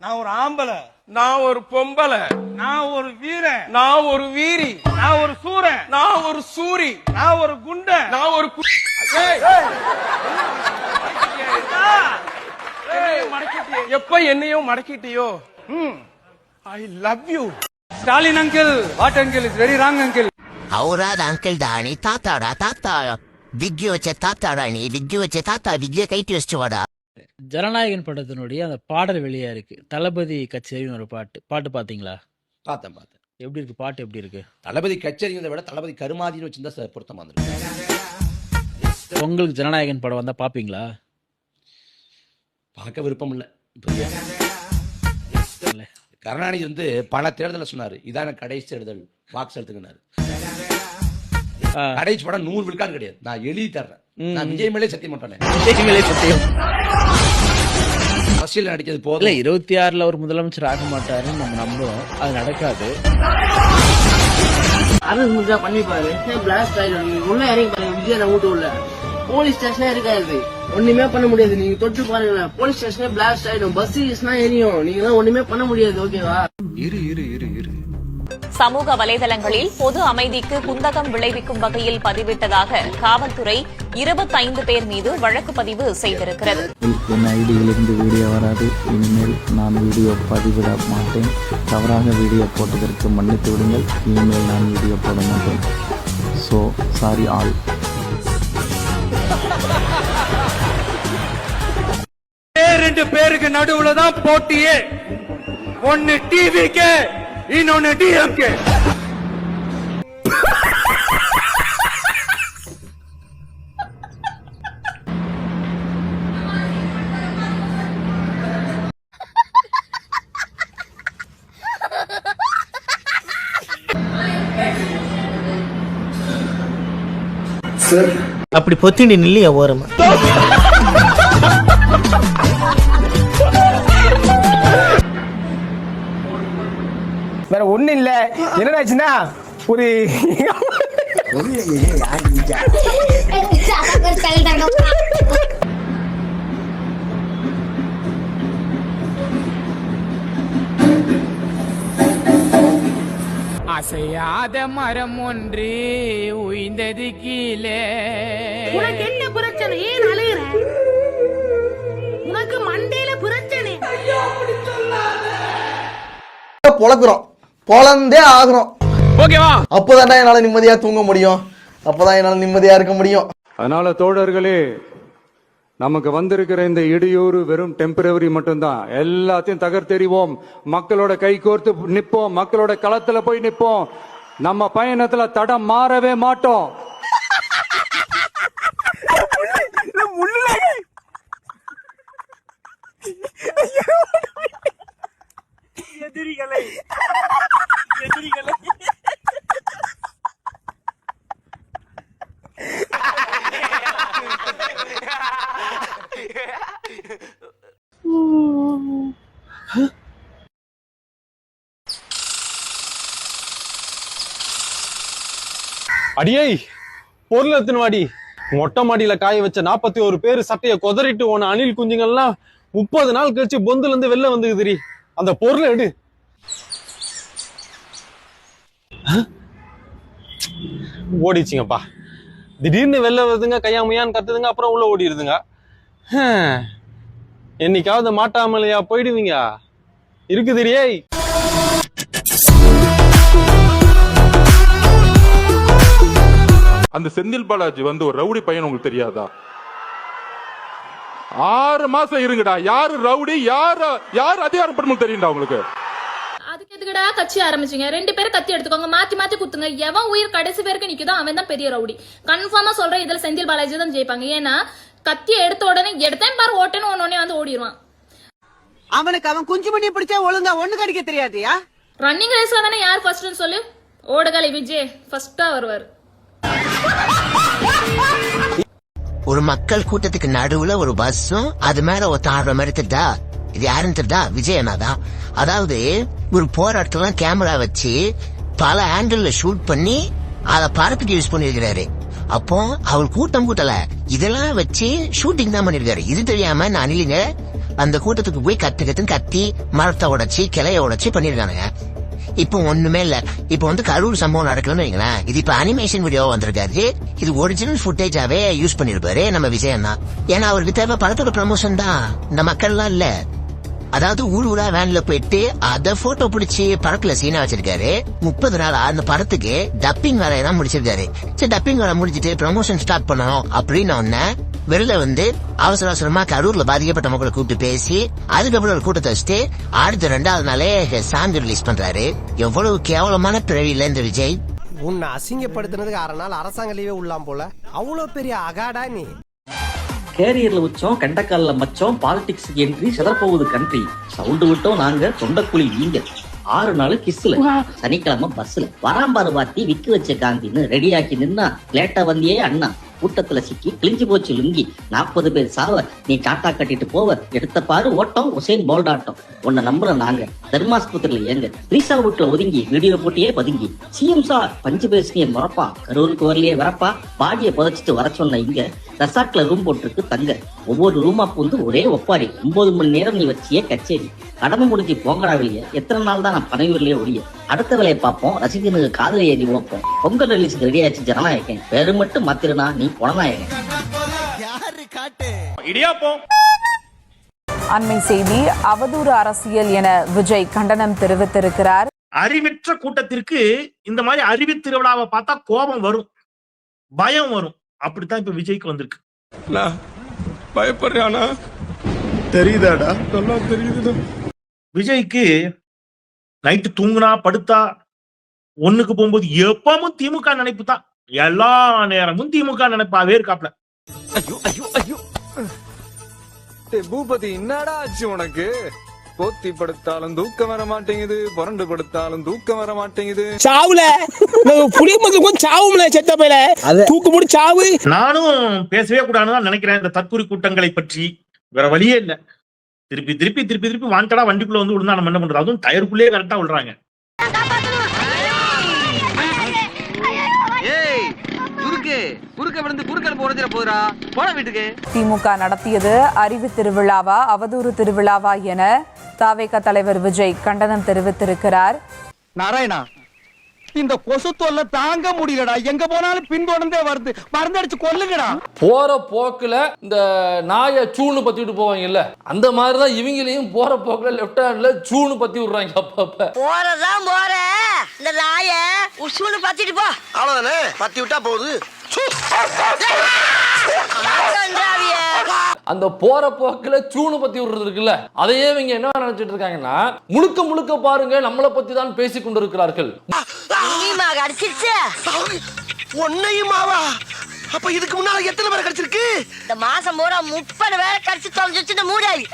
நான் ஒரு ஆம்பளை நான் ஒரு பொம்பளை நான் ஒரு வீரன் நான் ஒரு வீரி நான் ஒரு சூரன் நான் ஒரு சூரி நான் ஒரு குண்டன் நான் ஒரு கு- ஏய், எப்ப என்னையும் மடக்கிட்டியோ I love you Stalin uncle what uncle is very wrong uncle ಅವರಾದ uncle ದಾಣಿ ತಾತಾಡ ತಾತ ವಿಗ್ಗಿ ವಚ್ಚ ತಾತಾಡಾಣಿ ವಿಗ್ಗಿ ವಚ್ಚ ತಾತ ವಿಗ್ಗಿ ಕೈಟಿ ವಚ್ಚವಾಡ ஜனநாயகன் படத்தினுடைய அந்த பாடல் வெளியா இருக்கு. தளபதி கச்சேரின்னு ஒரு பாட்டு. பாட்டு பாத்தீங்களா? பார்த்தேன் பார்த்தேன் எப்படி இருக்கு? பாட்டு எப்படி இருக்கு? தளபதி கச்சேரிங்கிறத விட தளபதி கருமாதின்னு வச்சிருந்தா சார் பொருத்தமா இருந்திருக்கும் உங்களுக்கு ஜனநாயகன் படம் வந்தா பாப்பீங்களா? பார்க்க விருப்பம் இல்லை. கருணாநிதி வந்து பல தேர்தலை சொன்னாரு. இதான கடைசி தேர்தல். வாக்கு செலுத்துங்கன்னாரு. ஆ. கடைசி படம் நூறு விழுக்காடு கிடையாது. நான் எழுதி தர்றேன். நான் விஜய் மேலே சத்தியம் பண்றேன் அரசியல் நடிக்கிறது இல்ல போதும். இருபத்தி ஆறுல ஒரு முதலமைச்சர் ஆக மாட்டாருன்னு நம்ம நம்புறோம். அது நடக்காது. அரசு முடிஞ்சா பண்ணிப்பாரு. பிளாஸ்ட் ஆயிடும் நீங்க உள்ள இறங்கி பாருங்க. விஜய் வீட்டு உள்ள. போலீஸ் ஸ்டேஷனே இருக்காது ஒண்ணுமே பண்ண முடியாது. நீங்க தொட்டு பாருங்க போலீஸ் ஸ்டேஷனே பிளாஸ்ட் ஆயிடும் பஸ் எரியும். நீங்க எல்லாம் ஒண்ணுமே பண்ண முடியாது ஓகேவா சமூக வலைதளங்களில் பொது அமைதிக்கு குந்தகம் விளைவிக்கும் வகையில் பதிவிட்டதாக காவல்துறை இருபத்தைந்து பேர் மீது வழக்கு பதிவு செய்திருக்கிறது. என் ஐடியிலிருந்து வீடியோ வராது. இனிமேல் நான் வீடியோ பதிவிட மாட்டேன். தவறாக வீடியோ போட்டதற்கு மன்னித்து விடுங்கள். இனிமேல் நான் வீடியோ போட மாட்டேன். ஸோ சாரி ஆல் ரெண்டு பேருக்கு நடுவுல தான் போட்டியே. ஒன்னு டிவிக்கு இன்னொன்னு டிஎம்கே அப்படி பொத்திண்டி நில்லையா ஓரமா? என்னடாச்சுன்னா ஒரு அசையாத மரம் ஒன்று உயிந்தது கீழே. உனக்கு என்ன பிரச்சனை? ஏன் அலையுற? உனக்கு மண்டையில பிரச்சனை. பொழக்குறோம். பொழந்தே ஆகுறோம் ஓகேவா? அப்போதான்டா என்னால நிம்மதியா தூங்க முடியும். அப்பதான் என்னால நிம்மதியா இருக்க முடியும். அதனால தோழர்களே நமக்கு வந்திருக்கிற இந்த இடையூறு வெறும் டெம்பரவரி மட்டும்தான். எல்லாத்தையும் தகர்த்தெறிவோம். மக்களோட கை கோர்த்து நிப்போம். மக்களோட களத்துல போய் நிப்போம். நம்ம பயணத்துல தடம் மாறவே மாட்டோம். அடியை பொருள் எத்தனை வாடி. மொட்டை மாடியில காய வச்ச நாற்பத்தி ஒரு பேர் சட்டையை கொதறிட்டு போன அணில் குஞ்சுங்கள்லாம் முப்பது நாள் கழிச்சு பொந்துல இருந்து வெளில வந்துக்குதுரி அந்த பொருளை எடு. அஹ்? ஓடிச்சுங்கப்பா திடீர்னு வெளில வருதுங்க கையாமையான்னு கத்துதுங்க அப்புறம் உள்ள ஓடிடுதுங்க. என்னைக்காவது மாட்டாமலையா போயிடுவீங்க? இருக்குதுரியே அந்த செந்தில் பாலாஜி வந்து ஒரு ரவுடி பையன் உங்களுக்கு தெரியாதா? ஆறு மாசம் இருங்கடா. யாரு ரவுடி? யாரு யாரு அதிகாரம் படுமோ தெரியும்டா உங்களுக்கு? அதுக்கு எதுக்குடா கட்சி ஆரம்பிச்சீங்க? ரெண்டு பேரும் கத்தி எடுத்துக்கோங்க மாத்தி மாத்தி குத்துங்க. எவன் உயிர் கடைசி பேருக்கு நிக்குதோ அவன் தான் பெரிய ரவுடி. கன்ஃபார்மா சொல்றேன் இதுல செந்தில் பாலாஜி தான் ஜெயிப்பாங்க. ஏன்னா கத்தி எடுத்த உடனே எடுத்தேன் பாரு ஓட்டேன்னு ஒன்னே வந்து ஓடிடுவான் அவனுக்கு அவன் குஞ்சு மணி பிடிச்சா ஒழுங்கா ஒண்ணு கடிக்க தெரியாதியா? ரன்னிங் ரேஸ்ல தானே யார் ஃபர்ஸ்ட்னு சொல்லு? ஓடுகாலி விஜய் ஃபர்ஸ்டா வருவார். ஒரு மக்கள் கூட்டத்துக்கு நடுவுல ஒரு பஸ்ஸும் அது மேல ஒரு ஆடுற மாதிரி இது யாருன்னு தெரியுதா? விஜயனா தான் அதாவது ஒரு போராட்டத்துல கேமரா வச்சு பல ஆங்கிள் ஷூட் பண்ணி அதை பரப்புக்கு யூஸ் பண்ணிருக்கிறாரு அப்போ அவர் கூட்டம் கூட்டல இதெல்லாம் வச்சு ஷூட்டிங் தான் பண்ணிருக்காரு இது தெரியாம நான் அணிலிங்க அந்த கூட்டத்துக்கு போய் கத்து கத்துன்னு கத்தி மரத்தை உடைச்சி கிளைய உடைச்சி பண்ணிருக்கானுங்க இப்போ ஒண்ணுமே இல்ல. இப்போ வந்து கரூர் சம்பவம் நடக்கலன்னு வைங்களேன். இது இப்ப அனிமேஷன் வீடியோ வந்திருக்காரு. இது ஒரிஜினல் ஃபுட்டேஜாவே யூஸ் பண்ணிருப்பாரு. நம்ம விஜயன் தான். ஏன்னா அவருக்கு தேவை படத்தோட ப்ரமோஷன் தான். இந்த மக்கள்லாம் இல்ல. அதாவது ஊர் ஊரா வேன்ல போயிட்டு அத போட்டோ பிடிச்சி படத்துல சீனா வச்சிருக்காரு. முப்பது நாள் அந்த படத்துக்கு டப்பிங் வேலையெல்லாம் முடிச்சிருக்காரு. சரி டப்பிங் வேலை முடிச்சிட்டு ப்ரமோஷன் ஸ்டார்ட் பண்ணணும் அப்படின்னு ஒன்னு வெளில வந்து அவசர அவசரமா கரூர்ல பாதிக்கப்பட்ட மக்களை கூப்பிட்டு பேசி அதுக்கப்புறம் ஒரு கூட்டத்தை வச்சுட்டு அடுத்த ரெண்டாவது நாளே சாங் ரிலீஸ் பண்றாரு. எவ்வளவு கேவலமான பிறவி இல்ல இந்த விஜய். உன்னை அசிங்கப்படுத்தினதுக்கு அரை நாள் அரசாங்க லீவே உள்ளாம் போல. அவ்வளோ பெரிய அகாடா நீ. கேரியர்ல உச்சம் கண்டக்கால்ல மச்சம் பாலிடிக்ஸ் என்ட்ரி சிதறப்போகுது கண்ட்ரி சவுண்டு விட்டோம் நாங்க தொண்டக்குழி நீங்க. ஆறு நாள் கிஸ்ல சனிக்கிழமை பஸ்ல வராம்பாரு பார்த்தி விக்கு வச்ச காந்தின்னு ரெடியாக்கி நின்னா லேட்டா வந்தியே அண்ணா. கூட்டத்துல சிக்கி கிழிஞ்சு போச்சு லுங்கி. நாற்பது பேர் சாவ நீ டாட்டா கட்டிட்டு போவ. எடுத்த பாரு ஓட்டம் உசேன் போல்டாட்டம். உன்னை நம்புற நாங்க. தர்மாஸ்பத்திரியில ஏங்க. ரீசா வீட்டுல ஒதுங்கி வீடியோ போட்டியே பதுங்கி. சிஎம் சார் பஞ்சு பேசினிய முறப்பா. கரூருக்கு வரலையே வரப்பா. பாடியை புதைச்சிட்டு வர சொன்ன இங்க. ரெசார்ட்ல ரூம் போட்டிருக்கு தங்க. ஒவ்வொரு ரூமா பூந்து ஒரே ஒப்பாரி. ஒன்பது மணி நேரம் நீ வச்சியே கச்சேரி. கடமை முடிஞ்சு போங்கடா வெளியே. எத்தனை நாள் தான் நான் பனையூர்லயே ஒழிய. அடுத்த வேலையை பார்ப்போம். ரசிகனுக்கு காதலை ஏறி வைப்போம் பொங்கல் ரிலீஸ் ரெடி ஆச்சு ஜனநாயகன் பேரு மட்டும் மாத்திருனா நீ புலநாயகன் இடியாப்போம் அண்மை செய்தி அவதூறு அரசியல் என விஜய் கண்டனம் தெரிவித்திருக்கிறார். அறிவற்ற கூட்டத்திற்கு இந்த மாதிரி அறிவு திருவிழாவை பார்த்தா கோபம் வரும். பயம் வரும். அப்படித்தான் இப்ப விஜய்க்கு வந்திருக்கு. பயப்படுறானா தெரியுதாடா? நல்லா தெரியுதுடா. விஜய்க்கு நைட்டு தூங்குனா படுத்தா ஒண்ணுக்கு போகும்போது எப்பவும் திமுக நினைப்பு தான் எல்லா நேரமும் திமுக நினைப்பாவே இருக்காப்ல. ஐயோ ஐயோ ஐயோ. பூபதி என்னடா ஆச்சு உனக்கு? போத்தி படுத்தாலும் தூக்கம் வர மாட்டேங்குது புரண்டு படுத்தாலும் தூக்கம் வர மாட்டேங்குது. சாவுல. புளிய மதுக்கும் சாவும்ல செத்த பையில தூக்கு முடி சாவு. நானும் பேசவே கூடாதுன்னு தான் நினைக்கிறேன். இந்த தற்கொலை கூட்டங்களை பற்றி வேற வழியே இல்ல. திருப்பி திருப்பி திருப்பி திருப்பி வாண்டடா வண்டிக்குள்ள வந்து விழுந்தா நம்ம என்ன பண்றது? அதுவும் டயருக்குள்ளேயே கரெக்டா விழுறாங்க. திமுக நடத்தியது அறிவு திருவிழாவா அவதூறு திருவிழாவா என தாவேக தலைவர் விஜய் கண்டனம் தெரிவித்திருக்கிறார். நாராயணா இந்த கொசு தொல்லை தாங்க முடியலடா. எங்க போனாலும் பின்தொடர்ந்தே வருது. மருந்தடிச்சு கொல்லுங்கடா. போற போக்குல இந்த நாயை சூன்னு பத்திட்டு போவாங்கல்ல அந்த மாதிரிதான் இவங்களையும் போற போக்குல லெஃப்ட் ஹேண்ட்ல சூன்னு பத்தி விடுறாங்க அப்பப்ப. போறதான் போற. இந்த நாய உசுன்னு பத்திட்டு போ. அவ்வளவுதானே? பத்தி விட்டா போகுது. அந்த போற போக்குல சூன்னு பத்தி விடுறது இருக்குல்ல அதையே இவங்க என்ன நினைச்சிட்டு இருக்காங்கன்னா முழுக்க முழுக்க பாருங்க நம்மளை பத்தி தான் பேசிக் கொண்டிருக்கிறார்கள் ஒன்னையுமாவா அப்ப இதுக்கு முன்னால எத்தனை பேர் கடிச்சிருக்கு? இந்த மாசம் பூரா முப்பது பேரை கடிச்சு தொலைஞ்சிச்சு மூடாவி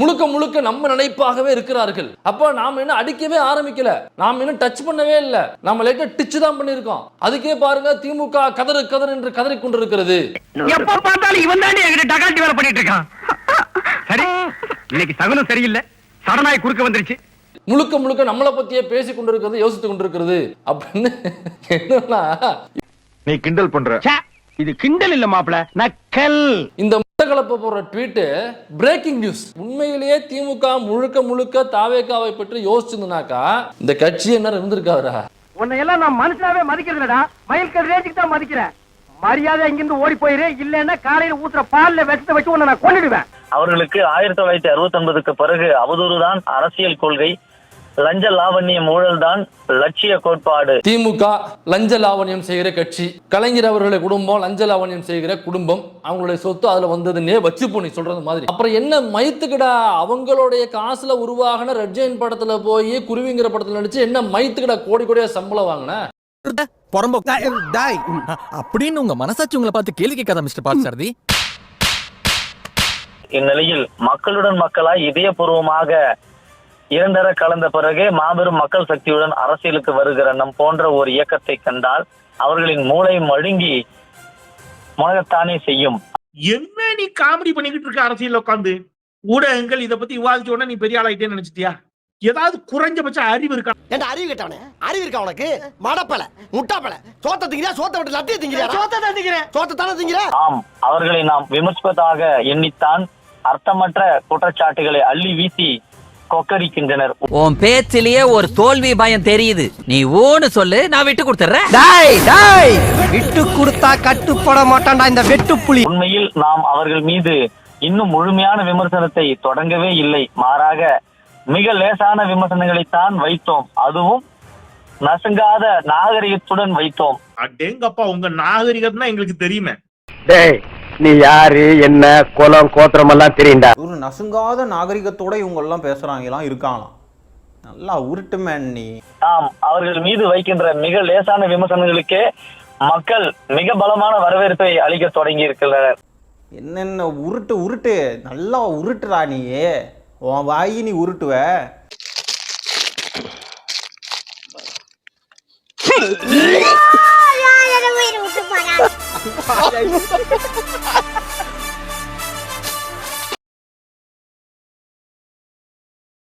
முழுக்க முழுக்க நம்ம நினைப்பாகவே இருக்கிறார்கள். அப்ப நாம இன்னும் அடிக்கவே ஆரம்பிக்கல. நாம இன்னும் டச் பண்ணவே இல்ல. நம்ம லைட்டா டிச் தான் பண்ணிருக்கோம் அதுக்கே பாருங்க திமுக கதறு கதறு என்று கதறி கொண்டிருக்கிறது. எப்ப பார்த்தாலும் இவன் தாண்டி என்கிட்ட டகாட்டி வேலை பண்ணிட்டு இருக்கான். சரி இன்னைக்கு சகுனம் சரியில்லை. சடனாய் குறுக்க வந்துருச்சு. முழுக்க முழுக்க நம்மளை பத்தியே பேசி கொண்டிருக்கிறது யோசித்து கொண்டிருக்கிறது. அப்படின்னு என்னன்னா நீ கிண்டல் பண்ற. இது கிண்டல் இல்ல மாப்பிள நக்கல். இந்த முட்டகலப்ப போடுற ட்வீட்டு பிரேக்கிங் நியூஸ் உண்மையிலேயே திமுக முழுக்க முழுக்க தாவேக்காவை பற்றி யோசிச்சிருந்தாக்கா இந்த கட்சி என்ன இருந்திருக்காரா உன்னை எல்லாம் நான் மனுஷனாவே மதிக்கிறது இல்லடா மயில்கல் ரேஞ்சுக்கு தான் மதிக்கிறேன். மரியாதை இங்கிருந்து ஓடி போயிரு இல்லன்னா காலையில ஊத்துற பால்ல விஷத்தை வச்சு உன்னை நான் கொன்னுடுவேன். அவர்களுக்கு ஆயிரத்தி தொள்ளாயிரத்தி அறுபத்தி ஒன்பதுக்கு பிறகு அவதூறு தான் அரசியல் கொள்கை. லஞ்ச லாவண்யம் ஊழல் தான் லட்சிய கோட்பாடு. திமுக லஞ்ச லாவண்யம் செய்கிற கட்சி கலைஞர் அவர்களுடைய குடும்பம் லஞ்ச லாவண்யம் செய்கிற குடும்பம் அவங்களுடைய சொத்து அதுல வந்ததுன்னே வச்சு நீ சொல்றது மாதிரி. அப்புறம் என்ன மைத்துக்கடா? அவங்களுடைய காசுல உருவாகின ரெட் ஜெயின் படத்துல போய் குருவிங்கிற படத்துல நடிச்சு என்ன மைத்துக்கடா கோடி கோடியா சம்பளம் வாங்கின? அப்படின்னு உங்க மனசாட்சி உங்களை பார்த்து கேள்வி கேட்காத மிஸ்டர் பார்த்தசாரதி இந்நிலையில் மக்களுடன் மக்களாய் இதயபூர்வமாக இரண்டர கலந்த பிறகு மாபெரும் மக்கள் சக்தியுடன் அரசியலுக்கு வருகிற நம் போன்ற ஒரு இயக்கத்தை கண்டால் அவர்களின் மூளை மழுங்கி முழங்கத்தானே செய்யும். என்ன நீ காமெடி பண்ணிக்கிட்டு இருக்க அரசியல் உட்காந்து ஊடகங்கள் இத பத்தி விவாதிச்ச உடனே நீ பெரிய ஆளாயிட்டேன்னு நினைச்சிட்டியா? ஏதாவது குறைஞ்சபட்ச அறிவு இருக்கா? ஏன்டா அறிவு கேட்டவனே? அறிவு இருக்கா உனக்கு? மடப்பல முட்டாப்பல. சோத்த திங்கிறியா? சோத்த விட்டு லட்டிய திங்கிறியா? சோத்த தான் திங்கிறேன். சோத்த தானே திங்கிற? ஆம் அவர்களை நாம் விமர்சிப்பதாக எண்ணித்தான் அர்த்தமற்ற குற்றச்சாட்டுகளை அள்ளி வீசி கொக்கரிக்கின்றனர். உன் பேச்சிலேயே ஒரு தோல்வி பயம் தெரியுது. நீ ஓன்னு சொல்லு நான் விட்டு கொடுத்துறேன் டாய் டாய் விட்டு கொடுத்தா கட்டுப்பட மாட்டான்டா இந்த வெட்டுப்புலி. உண்மையில் நாம் அவர்கள் மீது இன்னும் முழுமையான விமர்சனத்தை தொடங்கவே இல்லை. மாறாக மிக லேசான விமர்சனங்களைத்தான் வைத்தோம். அதுவும் நசுங்காத நாகரிகத்துடன் வைத்தோம். அடேங்கப்பா உங்க நாகரிகம் தான் எங்களுக்கு தெரியுமே. டேய் நீ யாரு என்ன குலம் கோத்திரம் எல்லாம் தெரியுண்டா ஒரு நசுங்காத நாகரிகத்தோட இவங்க எல்லாம் பேசுறாங்களாம் இருக்காங்களாம். நல்லா உருட்டு மேன் நீ. ஆம் அவர்கள் மீது வைக்கின்ற மிக லேசான விமர்சனங்களுக்கே மக்கள் மிக பலமான வரவேற்பை அளிக்க தொடங்கி இருக்கிறனர் என்னென்ன உருட்டு உருட்டு. நல்லா உருட்டுறா நீ. உன் வாயி நீ உருட்டுவ. விட்டு போறா ハハハハ!